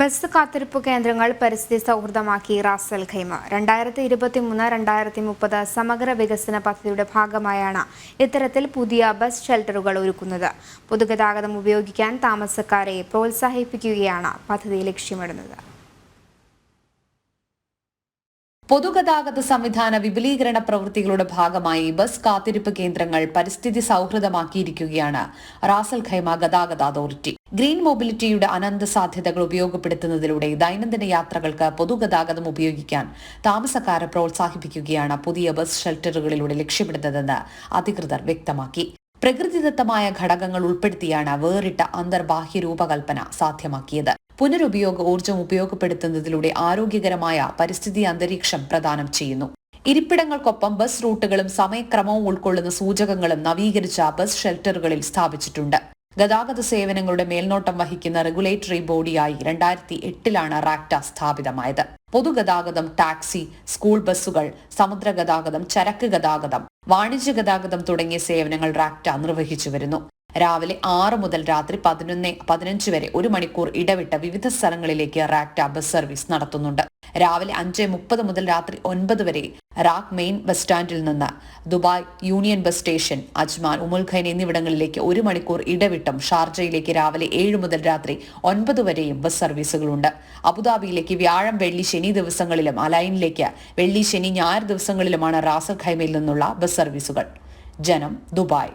Bus കാത്തിരിപ്പ് കേന്ദ്രങ്ങൾ പരിസ്ഥിതി സൗഹൃദമാക്കി റാസൽ ഖൈമ. രണ്ടായിരത്തി ഇരുപത്തി മൂന്ന് രണ്ടായിരത്തി മുപ്പത് സമഗ്ര വികസന പദ്ധതിയുടെ ഭാഗമായാണ് ഇത്തരത്തിൽ പുതിയ ബസ് ഷെൽട്ടറുകൾ ഒരുക്കുന്നത്. പൊതുഗതാഗതം ഉപയോഗിക്കാൻ താമസക്കാരെ പ്രോത്സാഹിപ്പിക്കുകയാണ് പദ്ധതി ലക്ഷ്യമിടുന്നത്. പൊതുഗതാഗത സംവിധാന വിപുലീകരണ പ്രവൃത്തികളുടെ ഭാഗമായി ബസ് കാത്തിരിപ്പ് കേന്ദ്രങ്ങൾ പരിസ്ഥിതി സൗഹൃദമാക്കിയിരിക്കുകയാണ് റാസൽ ഖൈമ ഗതാഗത അതോറിറ്റി. ഗ്രീൻ മൊബിലിറ്റിയുടെ അനന്ത സാധ്യതകൾ ഉപയോഗപ്പെടുത്തുന്നതിലൂടെ ദൈനംദിന യാത്രകൾക്ക് പൊതുഗതാഗതം ഉപയോഗിക്കാൻ താമസക്കാരെ പ്രോത്സാഹിപ്പിക്കുകയാണ് പുതിയ ബസ് ഷെൽട്ടറുകളിലൂടെ ലക്ഷ്യമിടുന്നതെന്ന് അധികൃതർ വ്യക്തമാക്കി. പ്രകൃതിദത്തമായ ഘടകങ്ങൾ ഉൾപ്പെടുത്തിയാണ് വേറിട്ട അന്തർബാഹ്യ രൂപകൽപ്പന സാധ്യമാക്കിയത്. പുനരുപയോഗ ഊർജം ഉപയോഗപ്പെടുത്തുന്നതിലൂടെ ആരോഗ്യകരമായ പരിസ്ഥിതി അന്തരീക്ഷം പ്രദാനം ചെയ്യുന്നു. ഇരിപ്പിടങ്ങൾക്കൊപ്പം ബസ് റൂട്ടുകളും സമയക്രമവും ഉൾക്കൊള്ളുന്ന സൂചകങ്ങളും നവീകരിച്ച ബസ് ഷെൽട്ടറുകളിൽ സ്ഥാപിച്ചിട്ടുണ്ട്. ഗതാഗത സേവനങ്ങളുടെ മേൽനോട്ടം വഹിക്കുന്ന റെഗുലേറ്ററി ബോഡിയായി രണ്ടായിരത്തി എട്ടിലാണ് റാക്ട സ്ഥാപിതമായത്. പൊതുഗതാഗതം ടാക്സി സ്കൂൾ ബസ്സുകൾ സമുദ്ര ഗതാഗതം ചരക്ക് ഗതാഗതം വാണിജ്യ ഗതാഗതം തുടങ്ങിയ സേവനങ്ങൾ റാക്ട നിർവഹിച്ചു വരുന്നു. രാവിലെ ആറ് മുതൽ രാത്രി പതിനൊന്ന് പതിനഞ്ച് വരെ ഒരു മണിക്കൂർ ഇടവിട്ട വിവിധ സ്ഥലങ്ങളിലേക്ക് റാക്ട ബസ് സർവീസ് നടത്തുന്നുണ്ട്. രാവിലെ അഞ്ച് മുപ്പത് മുതൽ രാത്രി ഒൻപത് വരെ റാക് മെയിൻ ബസ് സ്റ്റാൻഡിൽ നിന്ന് Dubai Union bus station Ajman Umm Al Quwain എന്നിവിടങ്ങളിലേക്ക് ഒരു മണിക്കൂർ ഇടവിട്ടും ഷാർജയിലേക്ക് രാവിലെ ഏഴ് മുതൽ രാത്രി ഒൻപത് വരെയും ബസ് സർവീസുകളുണ്ട്. അബുദാബിയിലേക്ക് വ്യാഴം വെള്ളി ശനി ദിവസങ്ങളിലും അലൈനിലേക്ക് വെള്ളി ശനി ഞായർ ദിവസങ്ങളിലുമാണ് റാസൽ ഖൈമയിൽ നിന്നുള്ള ബസ് സർവീസുകൾ. ജനം ദുബായ്.